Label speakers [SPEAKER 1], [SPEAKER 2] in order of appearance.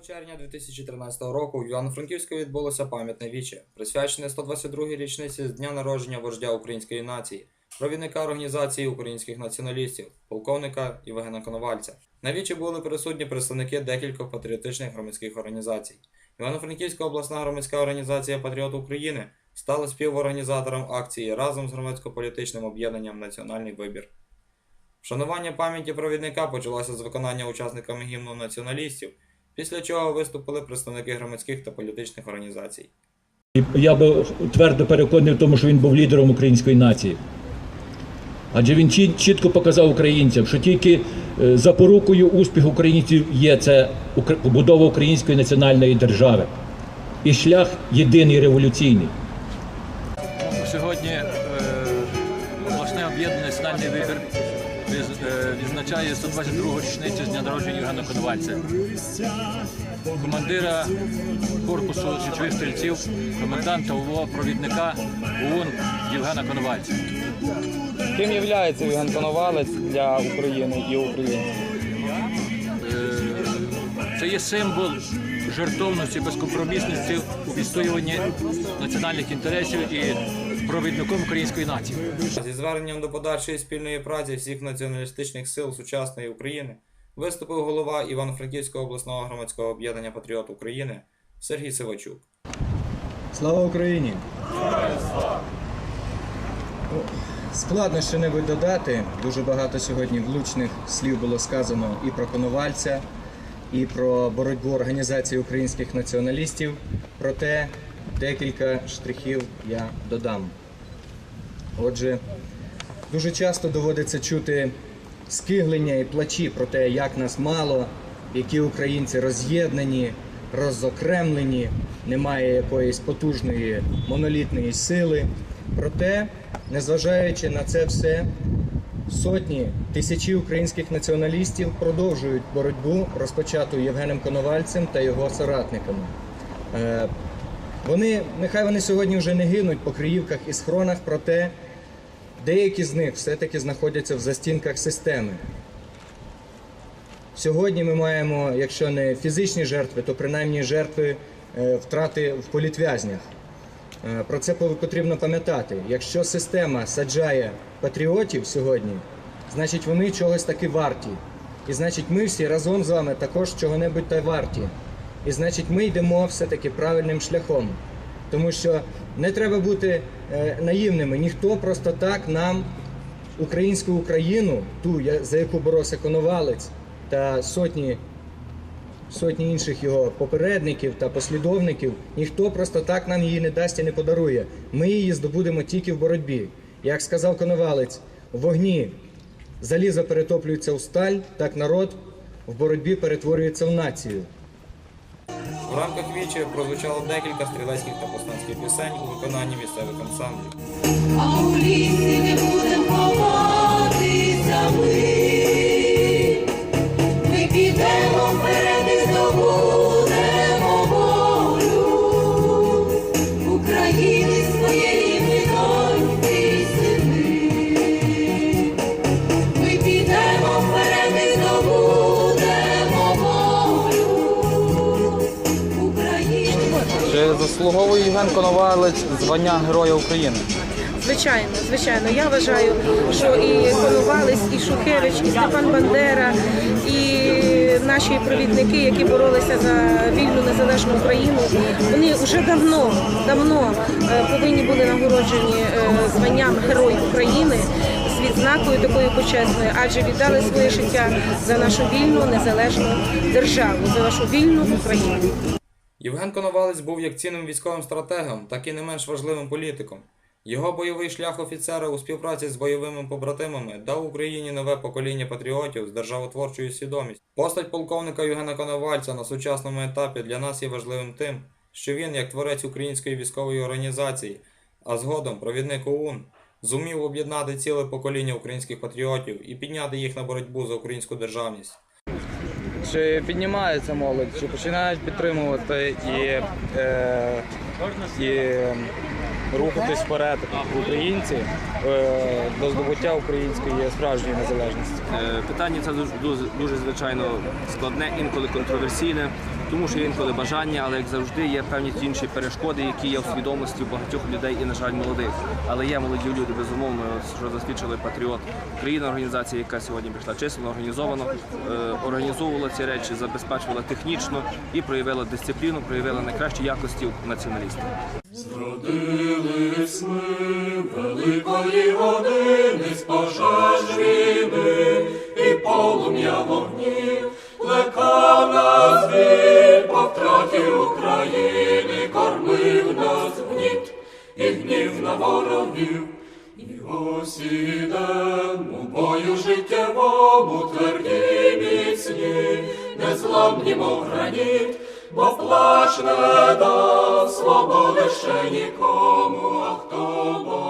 [SPEAKER 1] червня 2013 року в Івано-Франківську відбулося пам'ятне віче, присвячене 122-й річниці з дня народження вождя української нації, провідника організації українських націоналістів, полковника Євгена Коновальця. На вічі були присутні представники декількох патріотичних громадських організацій. Івано-Франківська обласна громадська організація Патріот України стала співорганізатором акції разом з громадсько-політичним об'єднанням Національний вибір. Вшанування пам'яті провідника почалося з виконання учасниками гімну націоналістів, після чого виступили представники громадських та політичних організацій.
[SPEAKER 2] Я би твердо переконаний в тому, що він був лідером української нації. Адже він чітко показав українцям, що тільки е, запорукою успіху українців є це укр- побудова української національної держави. І шлях єдиний революційний.
[SPEAKER 3] Сьогодні е, обласне об'єднання національний вибір відзначає 122-го річницю з дня народження Євгена Коновальця, командира корпусу січових стрільців, коменданта УВО, провідника ОУН Євгена Коновальця.
[SPEAKER 4] Ким є Євген Коновалець для України і українців?
[SPEAKER 3] Е, Це є символ жертовності, безкомпромісності у відстоюванні національних інтересів і провідником української нації.
[SPEAKER 1] Зі зверненням до подальшої спільної праці всіх націоналістичних сил сучасної України виступив голова Івано-Франківського обласного громадського об'єднання Патріот України Сергій Сивачук.
[SPEAKER 5] Слава Україні! Складно ще небудь додати. Дуже багато сьогодні влучних слів було сказано і про Коновальця, і про боротьбу організації українських націоналістів. Проте декілька штрихів я додам. Отже, дуже часто доводиться чути скиглення і плачі про те, як нас мало, які українці роз'єднані, розокремлені, немає якоїсь потужної монолітної сили. Проте, незважаючи на це все, сотні, тисячі українських націоналістів продовжують боротьбу, розпочату Євгеном Коновальцем та його соратниками. Е, Вони, нехай вони сьогодні вже не гинуть по криївках і схронах, проте деякі з них все-таки знаходяться в застінках системи. Сьогодні ми маємо, якщо не фізичні жертви, то принаймні жертви е, втрати в політв'язнях. Е, Про це потрібно пам'ятати. Якщо система саджає патріотів сьогодні, значить вони чогось таки варті. І значить ми всі разом з вами також чого-небудь та варті. І значить ми йдемо все-таки правильним шляхом. Тому що не треба бути е, наївними. Ніхто просто так нам українську Україну, ту, за яку боровся Коновалець та сотні сотні інших його попередників та послідовників, ніхто просто так нам її не дасть і не подарує. Ми її здобудемо тільки в боротьбі. Як сказав Коновалець, в вогні залізо перетоплюється в сталь, так народ в боротьбі перетворюється в націю.
[SPEAKER 1] В рамках вічі прозвучало декілька стрілецьких та повстанських пісень у виконанні місцевих ансамблів.
[SPEAKER 6] А у лісі не будем
[SPEAKER 4] заслуговує Євген Коновалець звання Героя України?
[SPEAKER 7] Звичайно, звичайно. Я вважаю, що і Коновалець, і Шухевич, і Степан Бандера, і наші провідники, які боролися за вільну незалежну Україну, вони вже давно, давно е, повинні були нагороджені е, званням Герой України з відзнакою такою почесною, адже віддали своє життя за нашу вільну незалежну державу, за нашу вільну Україну.
[SPEAKER 1] Євген Коновалець був як цінним військовим стратегом, так і не менш важливим політиком. Його бойовий шлях офіцера у співпраці з бойовими побратимами дав Україні нове покоління патріотів з державотворчою свідомістю. Постать полковника Євгена Коновальця на сучасному етапі для нас є важливим тим, що він, як творець української військової організації, а згодом провідник ОУН, зумів об'єднати ціле покоління українських патріотів і підняти їх на боротьбу за українську державність.
[SPEAKER 4] Чи піднімається молодь, чи починають підтримувати і, е, і рухатись вперед українці е, до здобуття української справжньої незалежності?
[SPEAKER 8] Е, Питання це дуже, дуже звичайно складне, інколи контроверсійне.
[SPEAKER 4] Тому що є інколи бажання, але як завжди є певні інші перешкоди, які є в свідомості багатьох людей і, на жаль, молодих. Але є молоді люди, безумовно, що засвідчили патріот України, організація, яка сьогодні прийшла численно, організовано, е, організовувала ці речі, забезпечувала технічно і проявила дисципліну, проявила найкращі якості націоналістів.
[SPEAKER 8] Зродились ми великої години з пожеж гнів на ворогів. І ось бою життєвому тверді міцні, незламні, мов граніт, бо плач не дав свободи ще нікому, а хто бо